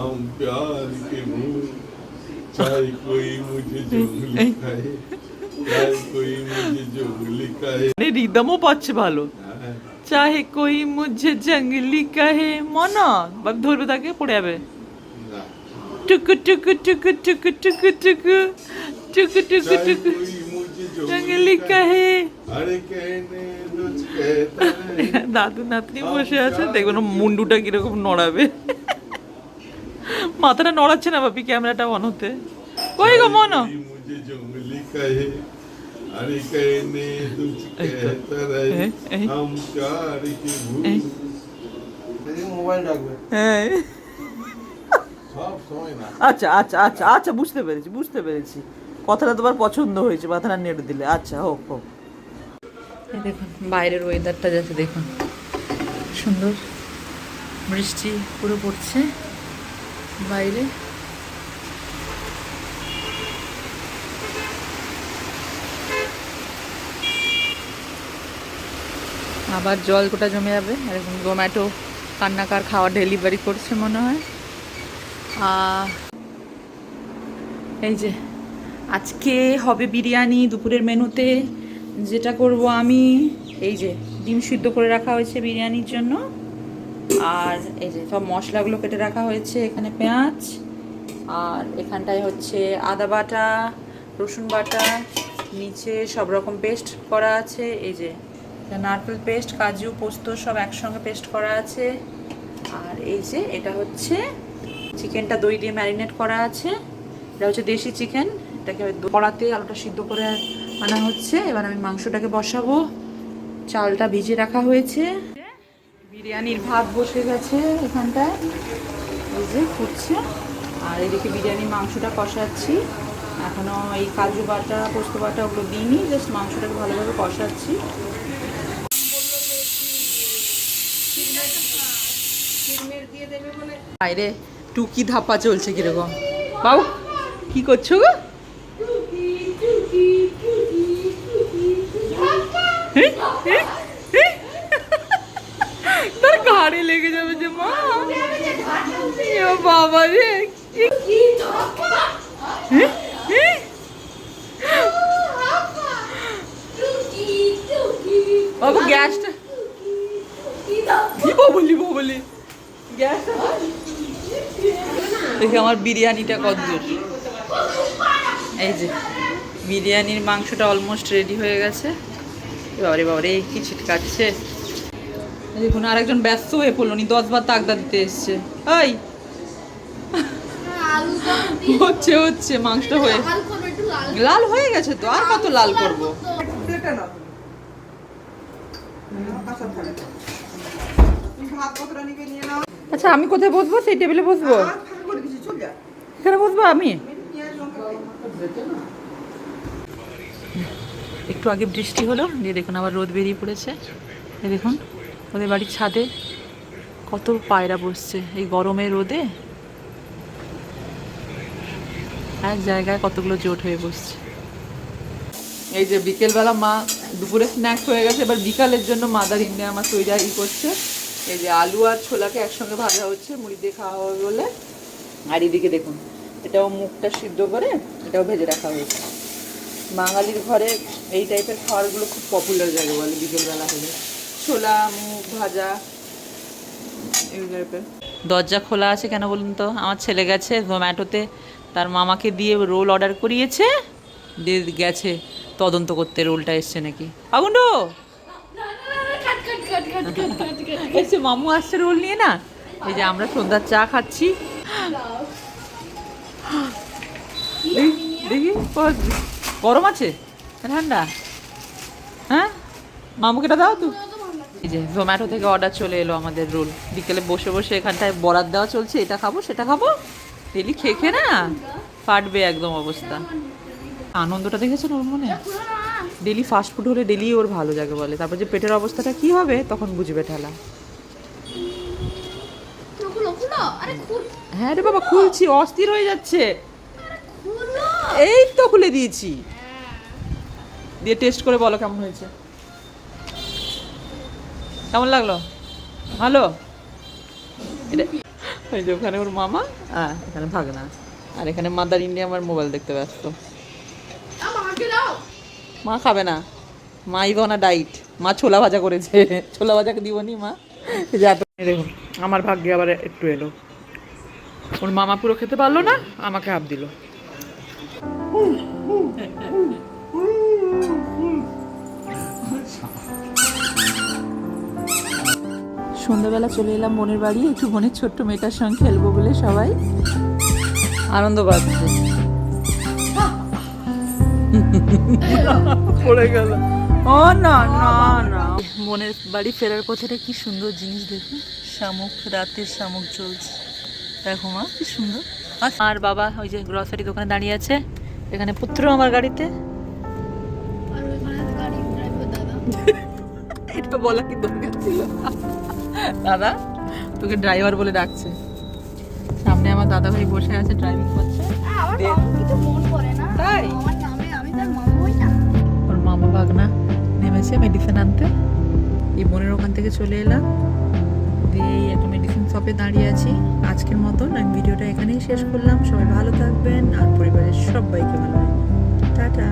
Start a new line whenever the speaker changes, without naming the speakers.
हम प्यार के भूल चाहे कोई मुझे जुगली खाए चाहे कोई मुझे जुगली खाए
মানে রিদমও পাচ্ছে ভালো
हाँ,
চাহে কই মুঝে জঙ্গলি কাহে মনা বাপ ধরবে তাকে পড়ে যাবে
ना।
টুকু টুকু টুকু টুকু টুকু টুকু টুকু টুকু
चाहे
টুকু
कोई मुझे
জঙ্গলি
जुगली
কাহে
अरे कहने कुछ कहता है
দাদু নাতনি বসে আছে দেখবেন ও মুন্ডুটা কিরকম নড়াবে মাথাটা নড়াচ্ছে না বাপি ক্যামেরাটা অন হতে। কই গো মনো? আচ্ছা আচ্ছা আচ্ছা আচ্ছা বুঝতে পেরেছি বুঝতে পেরেছি। কথাটা তোমার পছন্দ হয়েছে মাথাটা নেড়ে দিলে। আচ্ছা হোক হোক। দেখুন বাইরের ওয়েদারটা যাচ্ছে দেখুন। সুন্দর বৃষ্টি পুরো পড়ছে। বাইরে। আবার জল কোটা জমে যাবে। এরকম জোম্যাটো কান্নাকার খাওয়া ডেলিভারি করছে মনে হয়। এই যে, আজকে হবে বিরিয়ানি দুপুরের মেনুতে। যেটা করব আমি, এই যে, ডিম সিদ্ধ করে রাখা হয়েছে বিরিয়ানির জন্য। আর এই যে সব মশলাগুলো কেটে রাখা হয়েছে, এখানে পেঁয়াজ, আর এখানটায় হচ্ছে আদা বাটা, রসুন বাটা, নিচে সব রকম পেস্ট করা আছে, এই যে নারকেল পেস্ট, কাজু, পোস্ত সব একসঙ্গে পেস্ট করা আছে, আর এই যে এটা হচ্ছে চিকেনটা দই দিয়ে ম্যারিনেট করা আছে, এটা হচ্ছে দেশি চিকেন, এটাকে কড়াতে আলুটা সিদ্ধ করে আনা হচ্ছে, এবার আমি মাংসটাকে বসাবো, চালটা ভিজে রাখা হয়েছে। বিরিয়ানির ভাত বসে গেছে এখানটায় এই যে ফুটছে আর এদিকে বিরিয়ানির মাংসটা কষাচ্ছি এখনও এই কাজু বাটা পোস্ত বাটা ওগুলো দিইনি জাস্ট মাংসটাকে ভালোভাবে কষাচ্ছি বাইরে টুকি ধাপা চলছে কীরকম বাবু কি করছ গো হে? হে? ঘাড়ে লেগে যাবে যে মা। বাবা রে? বাবু, গ্যাসটা বলি বলি? গ্যাসটা দেখি আমার বিরিয়ানিটা কতদূর এই যে, বিরিয়ানির মাংসটা অলমোস্ট রেডি হয়ে গেছে। বাবারে বাবারে কি ছিটকাচ্ছে। দেখুন, আরেকজন ব্যস্ত হয়ে পড়ল নি দশ বার তাকদা দিতে এসছে। ওই হচ্ছে হচ্ছে, মাংসটা হয়ে লাল হয়ে গেছে তো, আর কত লাল করব? আচ্ছা আমি কোথায় বসবো? সেই টেবিলে বসবো? এখানে বসবো আমি? একটু আগে বৃষ্টি হলো, দিয়ে দেখুন আবার রোদ বেরিয়ে পড়েছে। দেখুন। ওদের বাড়ির ছাদে কত পায়রা বসছে এই গরমে রোদে। এক জায়গায় কতগুলো জোট হয়ে বসছে। এই যে বিকেলবেলা মা দুপুরে স্ন্যাক্স হয়ে গেছে, এবার বিকালের জন্য মাদার ইন্ডিয়া আমার তৈরি ই করছে। এই যে আলু আর ছোলাকে একসঙ্গে ভাজা হচ্ছে, মুড়ি দিয়ে খাওয়া হবে বলে। আর এদিকে দেখুন, এটাও মুখটা সিদ্ধ করে, এটাও ভেজে রাখা হয়েছে। বাঙালির ঘরে এই টাইপের খাবারগুলো খুব পপুলার জায়গা বলে বিকেলবেলা হলে। ছোলা মুখ ভাজা দরজা খোলা আছে কেন বলুন তো? আমার ছেলে গেছে জোম্যাটোতে, তার মামাকে দিয়ে রোল অর্ডার করিয়েছে, দিয়ে গেছে তদন্ত করতে, রোলটা এসছে নাকি। আগুন্ড এসে মামু আসছে রোল নিয়ে না, এই যে আমরা সন্ধ্যার চা খাচ্ছি। দেখি গরম আছে? ঠান্ডা? হ্যাঁ? মামুকে দাও তো। এই যে জোম্যাটো থেকে অর্ডার চলে এলো আমাদের রোল বিকেলে বসে বসে এখানটায় বরাদ দেওয়া চলছে এটা খাব সেটা খাব? ডেলি খেয়ে খেয়ে না? ফাটবে একদম অবস্থা। আনন্দটা দেখেছেন ওর মনে? ডেলি ফাস্ট ফুড হলে ডেলি ওর ভালো জাগে বলে। তারপর যে পেটের অবস্থাটা কি হবে তখন বুঝবে ঠেলা। হ্যাঁ রে বাবা খুলছি অস্থির হয়ে যাচ্ছে। এই তো খুলে দিয়েছি। দিয়ে টেস্ট করে বলো কেমন হয়েছে। কেমন লাগল ভালো এটা ওই যে ওখানে ওর মামা হ্যাঁ এখানে ভাগনা আর এখানে মাদার ইন্ডিয়া আমার মোবাইল দেখতে ব্যস্ত মা খাবে না মা ইভনা ডাইট মা ছোলা ভাজা করেছে ছোলা ভাজাকে দিবনি মা এই যে এত দেখুন আমার ভাগ্যে আবার একটু এলো ওর মামা পুরো খেতে পারল না আমাকে হাফ দিল সন্ধ্যাবেলা চলে এলাম বোনের বাড়ি একটু বোনের ছোট্ট মেয়েটার সঙ্গে খেলব বলে সবাই। আনন্দ পাচ্ছে পড়ে গেল। ও না না না। বোনের বাড়ি ফেরার পথেটা কি সুন্দর জিনিস দেখুন। শামুক রাতের শামুক চলছে দেখো মা কি সুন্দর। আর বাবা ওই যে গ্রসারি দোকানে দাঁড়িয়ে আছে। এখানে পুত্র আমার গাড়িতে। এটা বলা কি দরকার ছিল? দাদা তোকে ড্রাইভার বলে ডাকছে। সামনে আমার দাদা ভাই বসে আছে ড্রাইভিং করছে। তাই? ওর মামা ভাগনা নেমেছে মেডিসিন আনতে। এই বোনের ওখান থেকে চলে এলাম। দিয়ে একটা মেডিসিন শপে দাঁড়িয়ে আছি। আজকের মতন আমি ভিডিওটা এখানেই শেষ করলাম। সবাই ভালো থাকবেন আর পরিবারের সবাইকে ভালো টাটা।